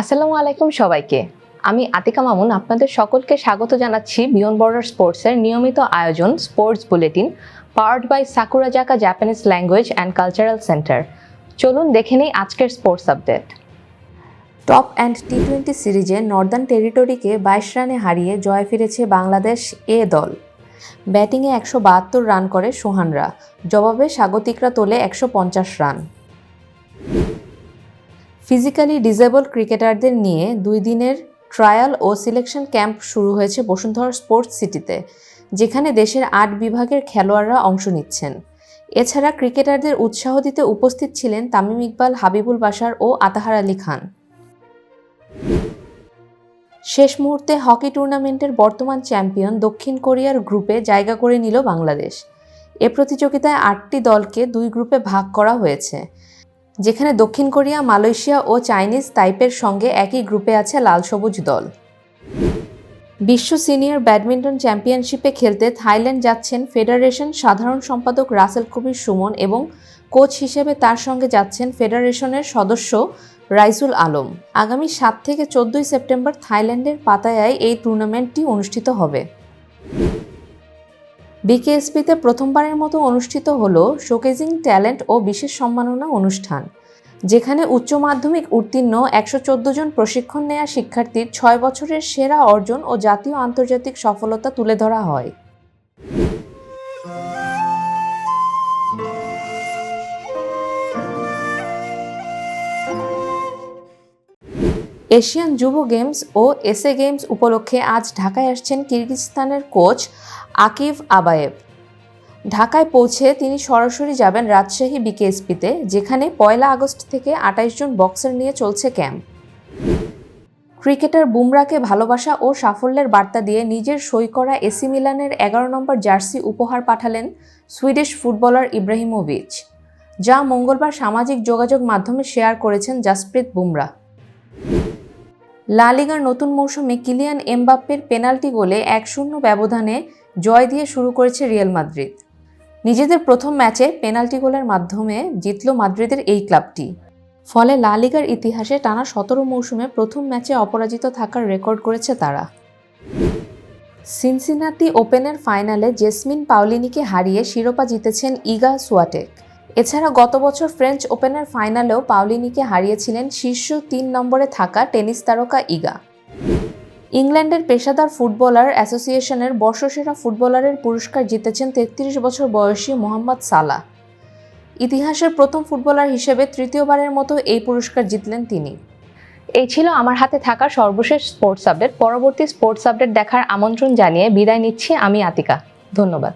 আসসালামু আলাইকুম সবাইকে। আমি আতিকা মামুন আপনাদের সকলকে স্বাগত জানাচ্ছি বিয়ন বর্ডার স্পোর্টসের নিয়মিত আয়োজন sports bulletin powered by Sakura Zaka Japanese language and cultural centre চলুন দেখে নেই আজকের sports update. Top End T twenty সিরিজে নর্দার্ন টেরিটরিকে বাইশ রানে হারিয়ে জয় ফিরেছে বাংলাদেশ এ দল। ব্যাটিংয়ে একশো বাহাত্তর রান করে সোহানরা, জবাবে স্বাগতিকরা তোলে একশো পঞ্চাশ রান। ফিজিক্যালি ডিজেবল ক্রিকেটারদের নিয়ে দুই দিনের ট্রায়াল ও সিলেকশন ক্যাম্প শুরু হয়েছে বসুন্ধরা স্পোর্টস সিটিতে, যেখানে দেশের আট বিভাগের খেলোয়াড়রা অংশ নিচ্ছেন। এছাড়া ক্রিকেটারদের উৎসাহ দিতে উপস্থিত ছিলেন তামিম ইকবাল, হাবিবুল বাশার ও আতাহার আলী খান। শেষ মুহূর্তে হকি টুর্নামেন্টের বর্তমান চ্যাম্পিয়ন দক্ষিণ কোরিয়ার গ্রুপে জায়গা করে নিল বাংলাদেশ। এ প্রতিযোগিতায় আটটি দলকে দুই গ্রুপে ভাগ করা হয়েছে। যেখানে দক্ষিণ কোরিয়া, মালয়েশিয়া ও চাইনিজ তাইপের সঙ্গে একই গ্রুপে আছে লাল সবুজ দল। বিশ্ব সিনিয়র ব্যাডমিন্টন চ্যাম্পিয়নশিপে খেলতে থাইল্যান্ড যাচ্ছেন ফেডারেশন সাধারণ সম্পাদক রাসেল কবির সুমন এবং কোচ হিসেবে তার সঙ্গে যাচ্ছেন ফেডারেশনের সদস্য রাইসুল আলম। আগামী সাত থেকে চোদ্দই সেপ্টেম্বর থাইল্যান্ডের পাতায়ায় এই টুর্নামেন্টটি অনুষ্ঠিত হবে। বিকেএসপিতে প্রথমবারের মতো অনুষ্ঠিত হল শোকেজিং ট্যালেন্ট ও বিশেষ সম্মাননা অনুষ্ঠান, যেখানে উচ্চ মাধ্যমিক উত্তীর্ণ একশো চোদ্দ জন প্রশিক্ষণ নেয়া শিক্ষার্থীর ছয় বছরের সেরা অর্জন ও জাতীয় আন্তর্জাতিক সফলতা তুলে ধরা হয়। এশিয়ান যুব গেমস ও এসএ গেমস উপলক্ষে আজ ঢাকায় আসছেন কিরগিজস্তানের কোচ আকিভ আবায়েব। ঢাকায় পৌঁছে তিনি সরাসরি যাবেন রাজশাহী বিকেএসপিতে, যেখানে পয়লা আগস্ট থেকে আঠাইশ জন বক্সার নিয়ে চলছে ক্যাম্প। ক্রিকেটার বুমরাকে ভালোবাসা ও সাফল্যের বার্তা দিয়ে নিজের সই করা এসি মিলানের এগারো নম্বর জার্সি উপহার পাঠালেন সুইডিশ ফুটবলার ইব্রাহিমোভিচ, যা মঙ্গলবার সামাজিক যোগাযোগ মাধ্যমে শেয়ার করেছেন জাসপ্রীত বুমরা লা লিগার নতুন মৌসুমে কিলিয়ান এমবাপ্পের পেনাল্টি গোলে এক শূন্য ব্যবধানে জয় দিয়ে শুরু করেছে রিয়াল মাদ্রিদ। নিজেদের প্রথম ম্যাচে পেনাল্টি গোলের মাধ্যমে জিতল মাদ্রিদের এই ক্লাবটি। ফলে লা লিগার ইতিহাসে টানা সতেরো মৌসুমে প্রথম ম্যাচে অপরাজিত থাকার রেকর্ড করেছে তারা। সিনসিনাতি ওপেনের ফাইনালে জেসমিন পাউলিনিকে হারিয়ে শিরোপা জিতেছেন ইগা সুয়াটেক। এছাড়া গত বছর ফ্রেঞ্চ ওপেনের ফাইনালেও পাওলিনিকে হারিয়েছিলেন শীর্ষ তিন নম্বরে থাকা টেনিস তারকা ইগা ইংল্যান্ডের পেশাদার ফুটবলার অ্যাসোসিয়েশনের বর্ষসেরা ফুটবলারের পুরস্কার জিতেছেন তেত্রিশ বছর বয়সী মোহাম্মদ সালাহ। ইতিহাসের প্রথম ফুটবলার হিসেবে তৃতীয়বারের মতো এই পুরস্কার জিতলেন তিনি। এই ছিল আমার হাতে থাকা সর্বশেষ স্পোর্টস আপডেট পরবর্তী স্পোর্টস আপডেট দেখার আমন্ত্রণ জানিয়ে বিদায় নিচ্ছি আমি আতিকা। ধন্যবাদ।